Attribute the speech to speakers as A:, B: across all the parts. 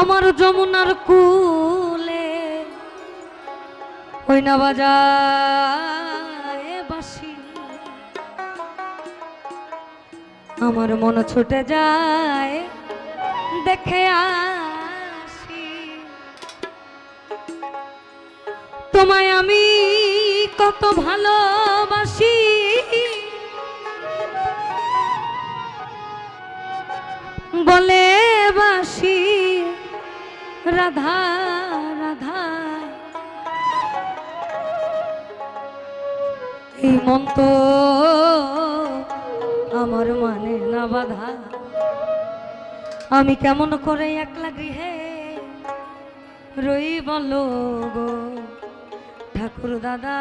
A: আমার যমুনার কুলে ওই না বাজায় বাসি আমার মন ছুটে যায় দেখে আসি। তোমায় আমি কত ভালোবাসি। বলে রাধা রাধা। এই মন তো আমার মানে না বাধা। আমি কেমন করে একলা গৃহে রই বলো গো ঠাকুর দাদা।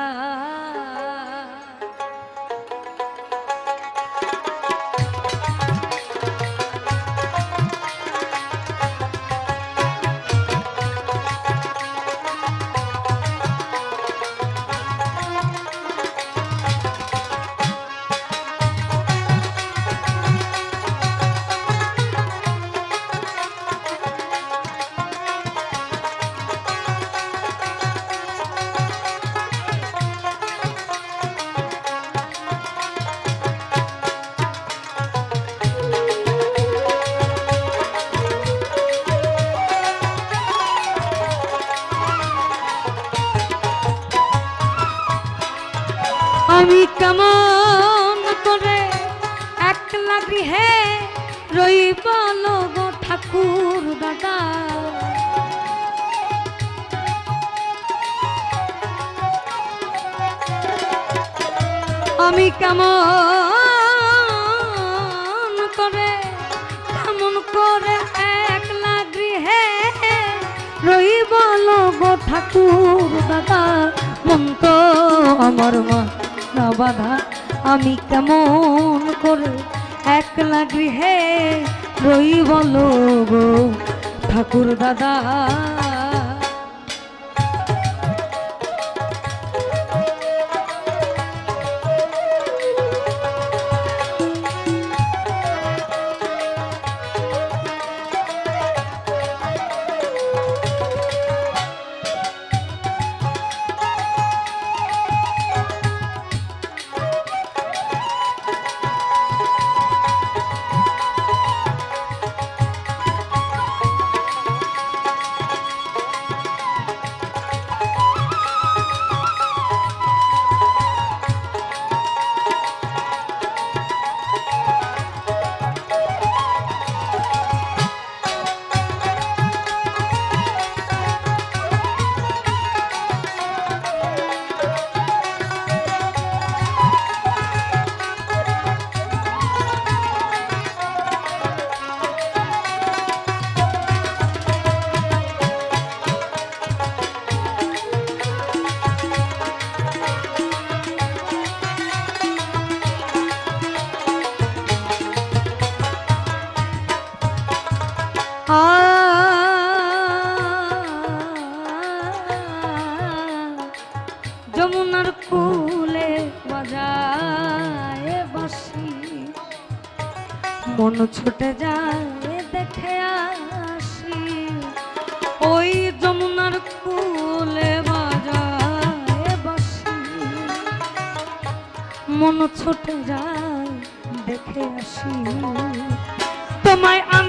A: আমি কেমন করে কেমন করে একলা গৃহে রইব গো ঠাকুর দাদা? মন তো আমার মা না বাধা। আমি কেমন করে একলা গৃহে রইব গো ঠাকুর দাদা? মন ছুটে যায় দেখে আসি। ওই যমুনার কুলে বাজায় বাসি। মন ছুটে যায় দেখে আসি। তোমায় আমি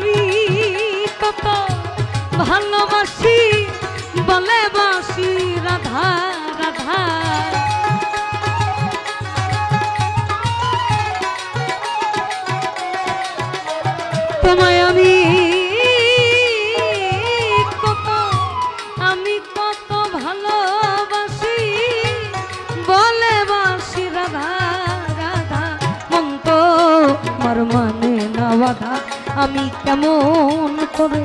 A: কেমন করে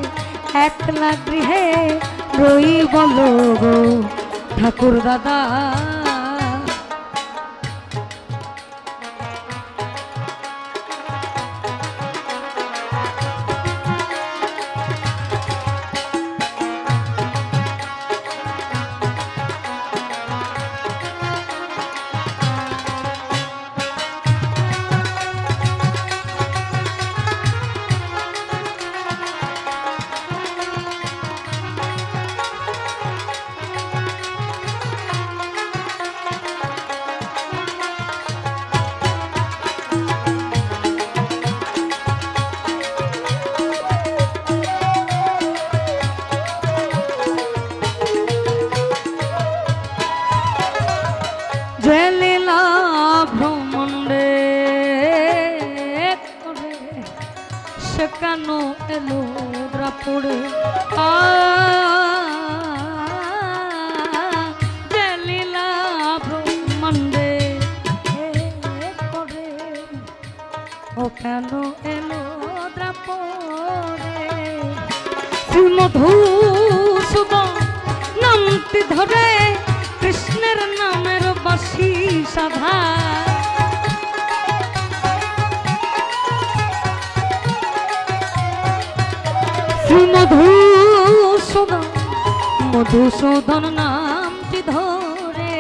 A: একলা গৃহে রই বলো ঠাকুর দাদা কেন এলো দ্রাপড়ে মধুসূদন নামটি ধরে কৃষ্ণের নামের বাসি সাধা। মধুসূদন মধুসূদন নামটি ধরে।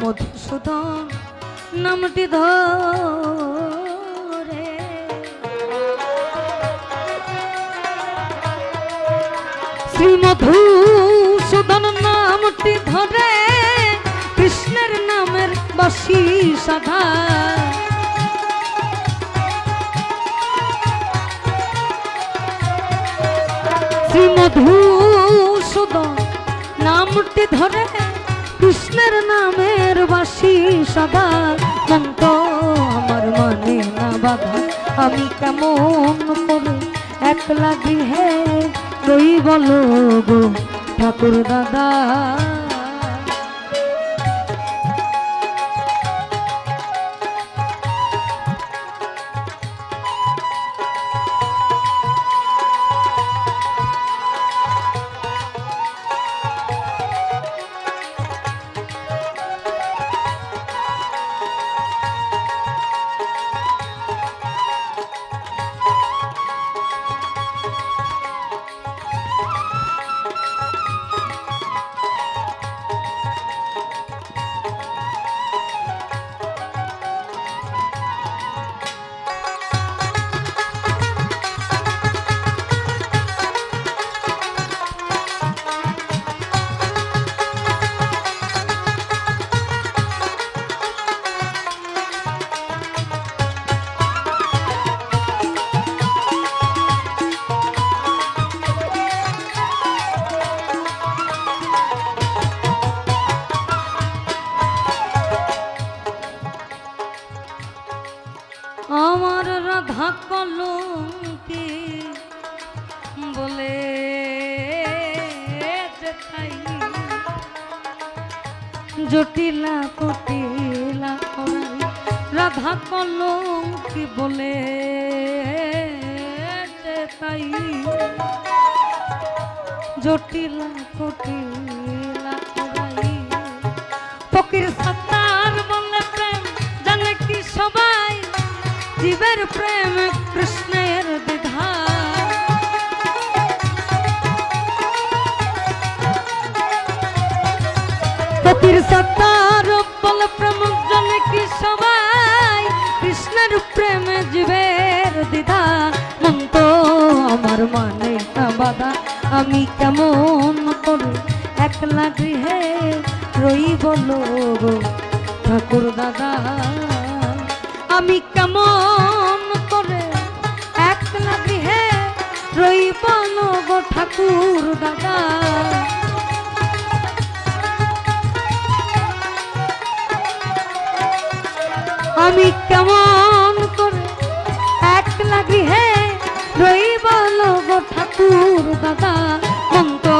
A: মধুসূদন নামটি ধরে। শ্রী মধুসূদন নামটি ধরে কৃষ্ণের নামের বাসি সাধা। শ্রী মধুসূদন নামটি ধরে কৃষ্ণের নামের বাসি সদা মন্ত আমার মানে না বাধা, আমি কেমন করে একলা গৃহে তুই বলো গো ঠাকুর দাদা জটিলা কটিলা রাধা কলঙ্কি বলে যেতাই জটিলা কটিলা ফকির সত্তার বলে প্রেম, জানে কি সবাই, জীবের প্রেম কৃষ্ণের প্রেমে জীবের দ্বিধা মন তো আমার মানে বাধা। আমি কেমন করে একলা গৃহে রই বলো ঠাকুর দাদা, আমি কেমন করে একলা গৃহে রই বলো ঠাকুর দাদা, আমি কেমন গৃহে রই বলো গো ঠাকুর দাদা মন তো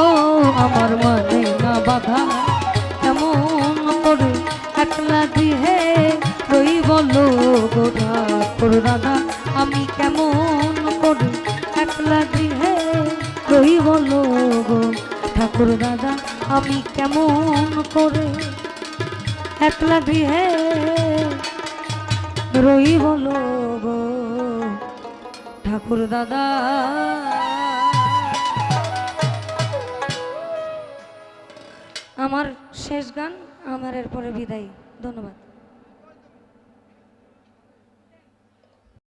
A: আমার মানে না বাধা। কেমন করে একলা গৃহে রই বলো গো ঠাকুর দাদা আমি কেমন করে একলা গৃহে রই বলো গো ঠাকুর দাদা আমি কেমন করে একলা গৃহে রই বলো গো ঠাকুর দাদা। আমার শেষ গান আমার এরপরে বিদায়। ধন্যবাদ।